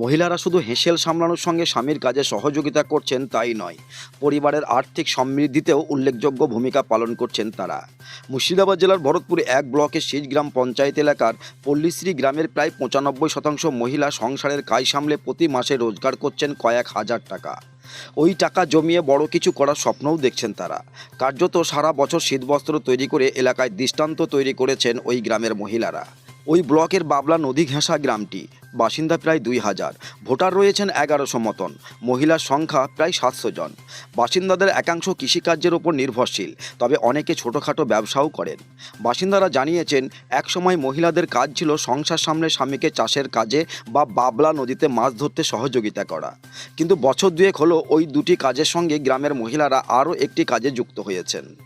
মহিলারা শুধু হেসেল সামলানোর সঙ্গে স্বামীর কাজে সহযোগিতা করছেন তাই নয়, পরিবারের আর্থিক সমৃদ্ধিতেও উল্লেখযোগ্য ভূমিকা পালন করছেন তারা। মুর্শিদাবাদ জেলার ভরতপুর এক ব্লকের শীষগ্রাম পঞ্চায়েত এলাকার পল্লীশ্রী গ্রামের প্রায় পঁচানব্বই শতাংশ মহিলা সংসারের কাজ সামলে প্রতি মাসে রোজগার করছেন কয়েক হাজার টাকা। ওই টাকা জমিয়ে বড় কিছু করার স্বপ্নও দেখছেন তারা। কার্যত সারা বছর শীতবস্ত্র তৈরি করে এলাকায় দৃষ্টান্ত তৈরি করেছেন ওই গ্রামের মহিলারা। ওই ব্লকের বাবলা নদী ঘেঁষা গ্রামটি, বাসিন্দা প্রায় দুই হাজার। ভোটার রয়েছেন এগারোশো মতন। মহিলার সংখ্যা প্রায় সাতশো জন। বাসিন্দাদের একাংশ কৃষিকার্যের ওপর নির্ভরশীল, তবে অনেকে ছোটোখাটো ব্যবসাও করেন। বাসিন্দারা জানিয়েছেন, একসময় মহিলাদের কাজ ছিল সংসার সামনে স্বামীকে চাষের কাজে বা বাবলা নদীতে মাছ ধরতে সহযোগিতা করা। কিন্তু বছর দুয়েক হলো ওই দুটি কাজের সঙ্গে গ্রামের মহিলারা আরও একটি কাজে যুক্ত হয়েছেন।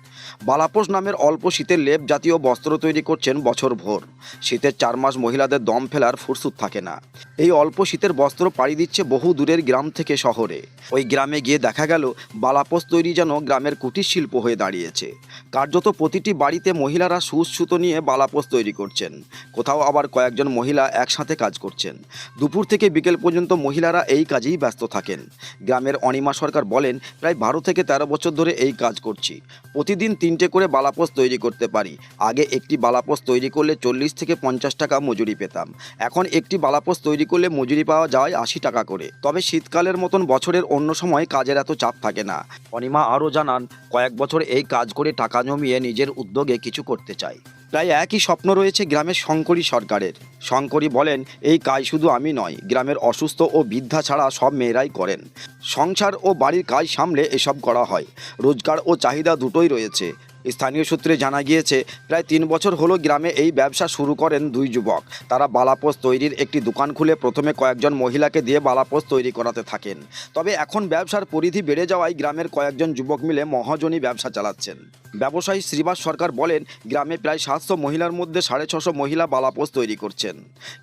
বালাপোষ নামের অল্প শীতের লেপ জাতীয় বস্ত্র তৈরি করছেন বছর ভোর। শীতের চার মাস মহিলাদের দম ফেলার ফুরসুত থাকে না। এই অল্প শীতের বস্ত্র পাড়ি দিচ্ছে বহু দূরের গ্রাম থেকে শহরে। ওই গ্রামে গিয়ে দেখা গেল বালাপোষ তৈরি যেন গ্রামের কুটির শিল্প হয়ে দাঁড়িয়েছে। কার্যত প্রতিটি বাড়িতে মহিলারা সুচ সুতো নিয়ে বালাপোষ তৈরি করছেন। কোথাও আবার কয়েকজন মহিলা একসাথে কাজ করছেন। দুপুর থেকে বিকেল পর্যন্ত মহিলারা এই কাজেই ব্যস্ত থাকেন। গ্রামের অনিমা সরকার বলেন, প্রায় বারো থেকে তেরো বছর ধরে এই কাজ করছি। প্রতিদিন তিনটে করে বালাপোস তৈরি করতে পারি। আগে একটি বালাপোস তৈরি করলে চল্লিশ থেকে পঞ্চাশ টাকা মজুরি পেতাম। এখন একটি বালাপোস তৈরি করলে মজুরি পাওয়া যায় আশি টাকা করে। তবে শীতকালের মতন বছরের অন্য সময় কাজের এত চাপ থাকে না। অনিমা আরও জানান, কয়েক বছর এই কাজ করে টাকা জমিয়ে নিজের উদ্যোগে কিছু করতে চাই। প্রায় একই স্বপ্ন রয়েছে গ্রামের শঙ্করী সরকারের। শঙ্করী বলেন, এই কাজ শুধু আমি নয়, গ্রামের অসুস্থ ও বৃদ্ধা ছাড়া সব মেয়েরাই করেন। সংসার ও বাড়ির কাজ সামলে এসব করা হয়। রোজগার ও চাহিদা দুটোই রয়েছে। স্থানীয় সূত্রে জানা গিয়েছে, প্রায় তিন বছর হলো গ্রামে এই ব্যবসা শুরু করেন দুই যুবক। তারা বালাপোষ তৈরির একটি দোকান খুলে প্রথমে কয়েকজন মহিলাকে দিয়ে বালাপোষ তৈরি করাতে থাকেন। তবে এখন ব্যবসার পরিধি বেড়ে যাওয়ায় গ্রামের কয়েকজন যুবক মিলে মহাজনী ব্যবসা চালাচ্ছেন। ব্যবসায়ী শ্রীবাস সরকার বলেন, গ্রামে প্রায় সাতশো মহিলার মধ্যে সাড়ে ছশো মহিলা বালাপোষ তৈরি করছেন।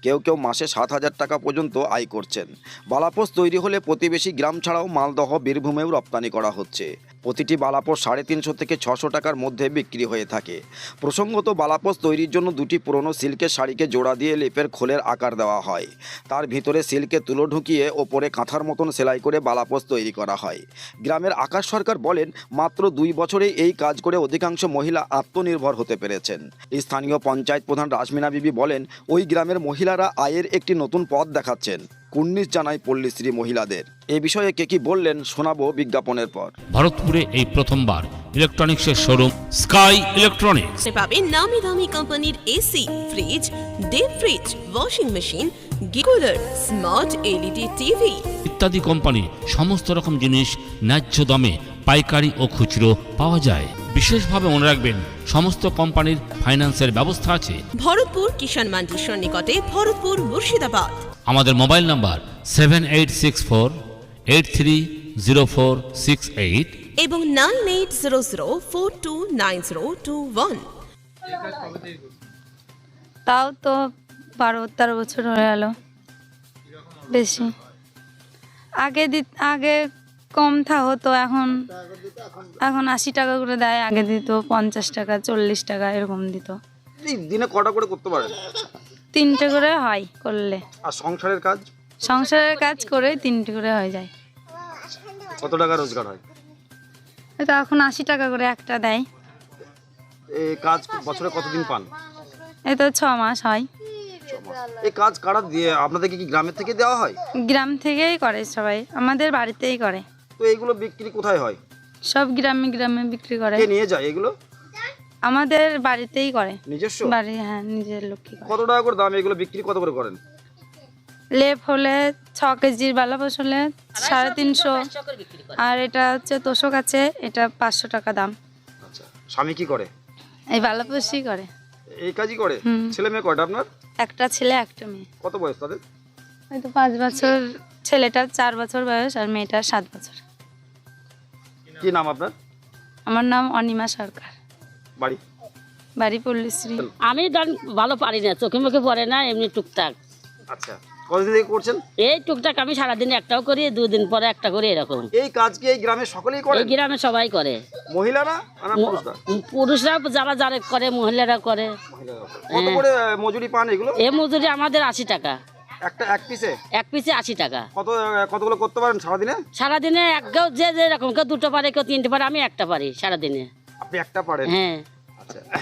কেউ কেউ মাসে সাত হাজার টাকা পর্যন্ত আয় করছেন। বালাপোষ তৈরি হলে প্রতিবেশী গ্রাম ছাড়াও মালদহ, বীরভূমেও রপ্তানি করা হচ্ছে। প্রতিটি বালাপোষ সাড়ে তিনশো থেকে ছশো টাকার মধ্যে বিক্রি হয়ে থাকে। প্রসঙ্গত বালাপোষ তৈরির জন্য দুটি পুরনো সিল্কের শাড়িকে জোড়া দিয়ে লেপের খোলের আকার দেওয়া হয়। তার ভিতরে সিল্কে তুলো ঢুকিয়ে ওপরে কাঁথার মতন সেলাই করে বালাপোষ তৈরি করা হয়। গ্রামের আকাশ সরকার বলেন, মাত্র দুই বছরে এই কাজ করে অধিকাংশ মহিলা আত্মনির্ভর হতে পেরেছেন। স্থানীয় পঞ্চায়েত প্রধান রাজমিনা বিবি বলেন, ওই গ্রামের মহিলারা আয়ের একটি নতুন পথ দেখাচ্ছেন। কুর্নিশ জানায় পল্লীশ্রী মহিলাদের। এ বিষয়ে কে কি বললেন শোনাবো বিজ্ঞাপনের পর। ভারতপুরে এই প্রথমবার ইলেকট্রনিক্সের শোরুম স্কাই ইলেকট্রনিক্স। পাবেন নামি দামি কোম্পানির AC fridge deep fridge washing machine গিকুলার smart LED TV. ইত্যাদি কোম্পানির সমস্ত রকম জিনিস ন্যায্য দামে পাইকারি ও খুচরো পাওয়া যায়। বিশেষভাবে মনে রাখবেন সমস্ত কোম্পানির ফাইন্যান্সের ব্যবস্থা আছে। ভরতপুর কিষাণ মান্ডির সন্নিকটে ভরতপুর মুর্শিদাবাদ। আমাদের mobile number seven eight six four eight three zero four six eight এবং nine eight zero zero four two nine zero two one তাও তো বারো তেরো বছর হয়ে গেল। বেশি। আগে দি আগে কম থা হতো এখন এখন আশি টাকা করে দেয় আগে দিত পঞ্চাশ টাকা চল্লিশ টাকা এরকম দিত। দিনে কটা করে করতে পারেন তিনটে করে হয় করলে। আর সংসারের কাজ? সংসারের কাজ করে তিনটে করে হয়ে যায়। কত টাকা রোজগার হয়? তো এখন আশি টাকা করে একটা দেয়। এই কাজ বছরে কতদিন পান? এই তো ছ মাস হয়। এই কাজ কারা দিয়ে আপনাদেরকে কি গ্রামের থেকে দেওয়া হয়? গ্রাম থেকেই করে সবাই আমাদের বাড়িতেই করে। তো এইগুলো বিক্রি কোথায় হয়? সব গ্রামে গ্রামে বিক্রি করে। কে নিয়ে যায় এগুলো? আমাদের বাড়িতেই করে। নিজস্ব? বাড়ি হ্যাঁ নিজের লোকই করে। কত টাকা করে দাম? এগুলো বিক্রি কত করে করেন? লেপ হলে ছ কেজির বালাপোষ হলে সাড়ে তিনশো। আর এটা হচ্ছে তোষক আছে এটা পাঁচশো টাকা দাম। আচ্ছা স্বামী কি করে? এই বালাপোষই করে। এই কাজই করে? হুম। ছেলে মেয়ে কয়টা আপনার? একটা ছেলে একটা মেয়ে। কত বয়স তাদের? হয়তো পাঁচ বছর ছেলেটার চার বছর বয়স আর মেয়েটার সাত বছর। কি নাম আপনার? আমার নাম অনিমা সরকার। বাড়ি? বাড়ি পল্লীশ্রী। আমি গান ভালো পারি না চোখে মুখে পড়ে না এমনি টুকটাক। আচ্ছা কতদিন থেকে করছেন? এই টুকটাক আমি সারাদিন একটাও করি দুদিন পরে একটা করি এরকম। এই কাজ কি এই গ্রামের সকলেই করেন এই গ্রামে সবাই করে। মহিলারা পুরুষরা? পুরুষরা যারা যারা করে মহিলারা করে। কত করে মজুরি পান এগুলো? এ মজুরি আমাদের আশি টাকা। একটা এক পিসে এক পিসে আশি টাকা। কত কতগুলো করতে পারেন সারাদিনে? সারাদিনে এক কেউ যে যে রকম কেউ দুটো পারে কেউ তিনটে পারে আমি একটা পারি সারাদিনে। আপনি একটা পারেন। হ্যাঁ। আচ্ছা।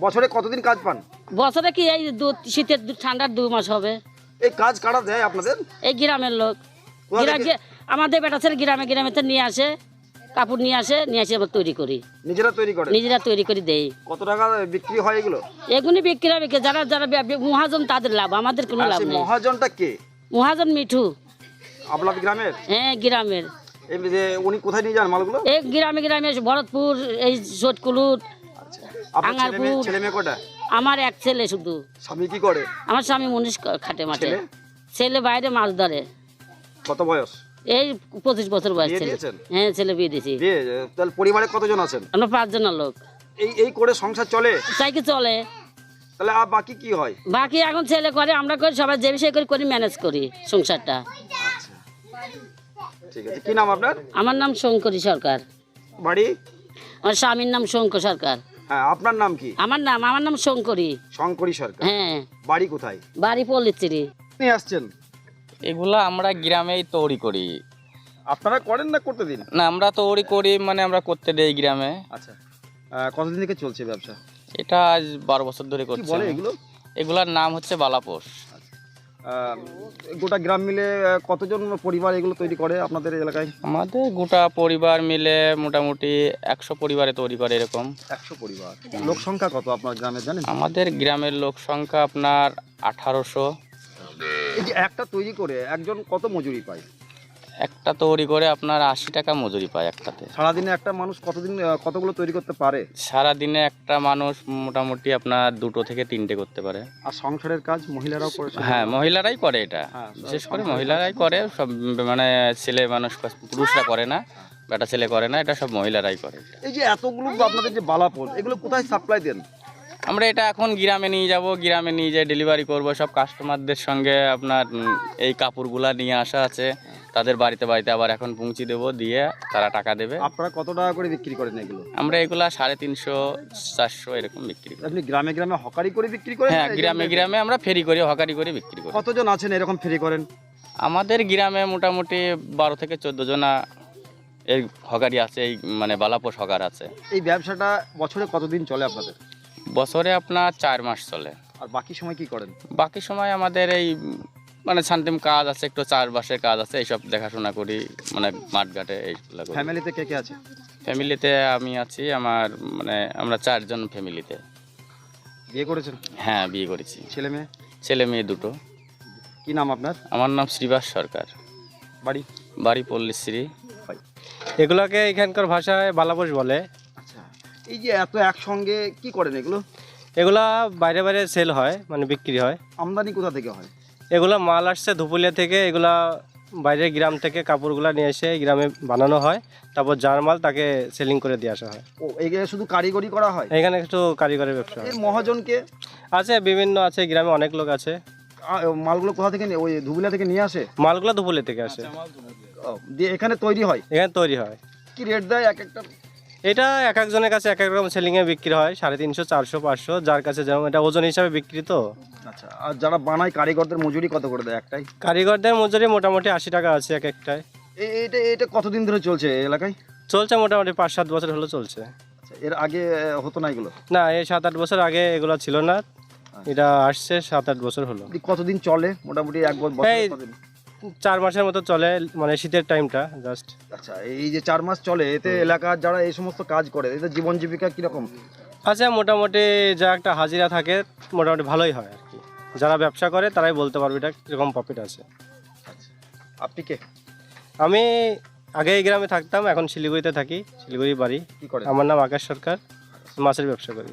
বছরে কতদিন কাজ পান? বছরে কি এই দু শীতের দু- ঠান্ডার দু মাস হবে। এই কাজ কারা দেয় আপনাদের? এই গ্রামের লোক। কোথা গ্রাম থেকে? আমাদের বেটা ছেলে গ্রামে গ্রামে তো নিয়ে আসে কাপড় নিয়ে আসে নিয়ে আসে আমরা তৈরি করি। নিজেরা তৈরি করেন? নিজেরা তৈরি করে দেই। কত টাকা বিক্রি হয় এগুলো? এগুলি বিক্রি হবে কে? যারা যারা বে- বে- মহাজন তাদের লাভ আমাদের কোনো আর লাভ সেই নেই। মহাজনটা কে? মহাজন মিঠু। আপনাদের গ্রামের? হ্যাঁ গ্রামের। উনি কোথায় নিয়ে যান মালগুলো? এই গ্রামে গ্রামে ভরতপুর এই ছেলে মেয়ে আঙ্গারপুর। ছেলে মেয়ে কটা? আমার এক ছেলে শুধু। স্বামী কি করে? আমার স্বামী মনীষ খাটে মাঠে। ছেলে? বাইরে মাছ ধরে। কত বয়স? এই পঁচিশ বছর বয়স ছেলে। হ্যাঁ ছেলে বিয়ে দিয়েছি। তাহলে পরিবারে কতজন আছেন? আমরা পাঁচজনের লোক। এই এই করে সংসার চলে? সাইকেল চলে। তাহলে আর বাকি কি হয়? বাকি এখন ছেলে করে আমরা করি সবাই যে বিষয় করি করি ম্যানেজ করি সংসারটা। ঠিক আছে। কি নাম আপনার? আমার নাম শঙ্করী সরকার। বাড়ি? আমার স্বামীর নাম শঙ্কর সরকার। হ্যাঁ আপনার নাম কি? আমার নাম আমার নাম শঙ্করী। শঙ্করী সরকার। হ্যাঁ। বাড়ি কোথায়? বাড়ি পল্লিচিরি আপনি আসছেন? এগুলো আমরা গ্রামেই তৈরি করি। আপনারা করেন না করতে দিন? না আমরা তৈরি করি মানে আমরা করতে দেই গ্রামে। আচ্ছা। আহ, কতদিন থেকে চলছে ব্যবসা? এটা আজ বারো বছর ধরে কি করছি বলে আমি। এগুলো? এগুলার নাম হচ্ছে বালাপোষ গোটা গ্রাম মিলে কতজন পরিবার এগুলো তৈরি করে আপনাদের এলাকায়? আমাদের গোটা পরিবার মিলে মোটামুটি একশো পরিবারে তৈরি করে এরকম। একশো পরিবার। লোক সংখ্যা কত আপনার গ্রামে জানেন? আমাদের গ্রামের লোক সংখ্যা আপনার আঠারোশো। এই যে একটা তৈরি করে একজন কত মজুরি পায়? একটা তৈরি করে আপনার আশি টাকা মজুরি পায় একটাতে। সারাদিনে একটা মানুষ কতদিন কতগুলো তৈরি করতে পারে? সারাদিনে একটা মানুষ মোটামুটি আপনার দুটো থেকে তিনটে করতে পারে। আর সংসারের কাজ মহিলারাও করে হ্যাঁ মহিলারাই করে এটা। হ্যাঁ, বিশেষ করে মহিলারাই করে সব মানে ছেলে মানুষ পুরুষরা করে না বেটা ছেলে করে না এটা সব মহিলারাই করে এই যে এতগুলো আপনাদের যে বালাপোল এগুলো কোথায় সাপ্লাই দেন? আমরা এটা এখন গ্রামে নিয়ে যাব গ্রামে নিয়ে যেয়ে ডেলিভারি করব সব কাস্টমারদের সঙ্গে আপনার এই কাপড়গুলা নিয়ে আসা আছে। তাদের বাড়িতে বাড়িতে আবার এখন পৌঁছে দেবো দিয়ে তারা টাকা দেবে। আপনারা কত টাকা করে বিক্রি করেন এগুলো? আমরা এগুলা সাড়ে তিনশো চারশো এরকম বিক্রি করি। আপনি গ্রামে গ্রামে হকারি করে বিক্রি করেন হ্যাঁ গ্রামে গ্রামে আমরা ফেরি করি হকারি করে বিক্রি করি। কতজন আছেন এরকম ফেরি করেন? আমাদের গ্রামে মোটামুটি বারো থেকে চোদ্দ জনা এই হকারি আছে এই মানে বালাপোষ হকার আছে। এই ব্যবসাটা বছরে কতদিন চলে আপনাদের? বছরে আপনার চার মাস চলে। আর বাকি সময় কি করেন? বাকি সময় আমাদের এই মানে শান্তিম কাজ আছে একটু চারবাসের কাজ আছে এইসব দেখাশোনা করি মানে মাঠঘাটে এইগুলো করি। ফ্যামিলিতে কে কে আছে? ফ্যামিলিতে আমি আছি আমার মানে আমরা চারজন ফ্যামিলিতে বিয়ে করেছেন? হ্যাঁ বিয়ে করেছি। ছেলে মেয়ে? ছেলে মেয়ে দুটো। কি নাম আপনার? আমার নাম শ্রীবাস সরকার। বাড়ি? বাড়ি পল্লীশ্রী। এগুলোকে এখানকার ভাষায় বালাপোষ বলে। আচ্ছা এই যে এত একসঙ্গে কি করেন এগুলো? এগুলা বাইরে বাইরে সেল হয় মানে বিক্রি হয়। আমদানি কোথা থেকে হয়? এগুলা মাল আসছে ধুপুলিয়া থেকে এগুলা বাইরের গ্রাম থেকে কাপড়গুলা নিয়ে এসে গ্রামে বানানো হয়। তারপর যার মাল তাকে সেলিং করে দিয়ে আসা হয়। ও এগুলো শুধু কারিগরি করা হয়? এখানে একটু কারিগরের ব্যবসা হয়। এর মহাজনকে আছে বিভিন্ন আছে গ্রামে অনেক লোক আছে। আ, মালগুলো কোথা থেকে নিয়ে- ওই ধুবুলিয়া থেকে নিয়ে আসে? মালগুলো ধুপুলিয়া থেকে আসে। ও, দিয়ে এখানে তৈরি হয়? এখানে তৈরি হয়। কি রেট দেয় এক একটা? এটা এক একজনের কাছে এক এক রকম সেলিংয়ে বিক্রি হয় সাড়ে তিনশো চারশো পাঁচশো যার কাছে যেমন এটা ওজন হিসাবে বিক্রি তো। আচ্ছা আর যারা বানায় কারিগরদের মজুরি কত করে দেয় একটাই? কারিগরদের মজুরি মোটামুটি আশি টাকা আছে এক একটায়। এটা এটা কতদিন ধরে চলছে এলাকায়? চলছে মোটামুটি পাঁচ সাত বছর হলো চলছে। আচ্ছা এর আগে হতো না এগুলো? না এই সাত আট বছর আগে এগুলো ছিল না। এটা আসছে সাত আট বছর হলো। কতদিন চলে? মোটামুটি এক বছর? চার মাসের মতো চলে মানে শীতের টাইমটা জাস্ট আচ্ছা এই যে চার মাস চলে এতে এলাকার যারা এই সমস্ত কাজ করে এদের জীবন জীবিকা কীরকম? আচ্ছা মোটামুটি যা একটা হাজিরা থাকে মোটামুটি ভালোই হয় আর কি। যারা ব্যবসা করে তারাই বলতে পারবে এটা কীরকম প্রফিট আছে। আপনি কে? আমি আগে এই গ্রামে থাকতাম এখন শিলিগুড়িতে থাকি শিলিগুড়ি বাড়ি। আমার নাম আকাশ সরকার মাছের ব্যবসা করি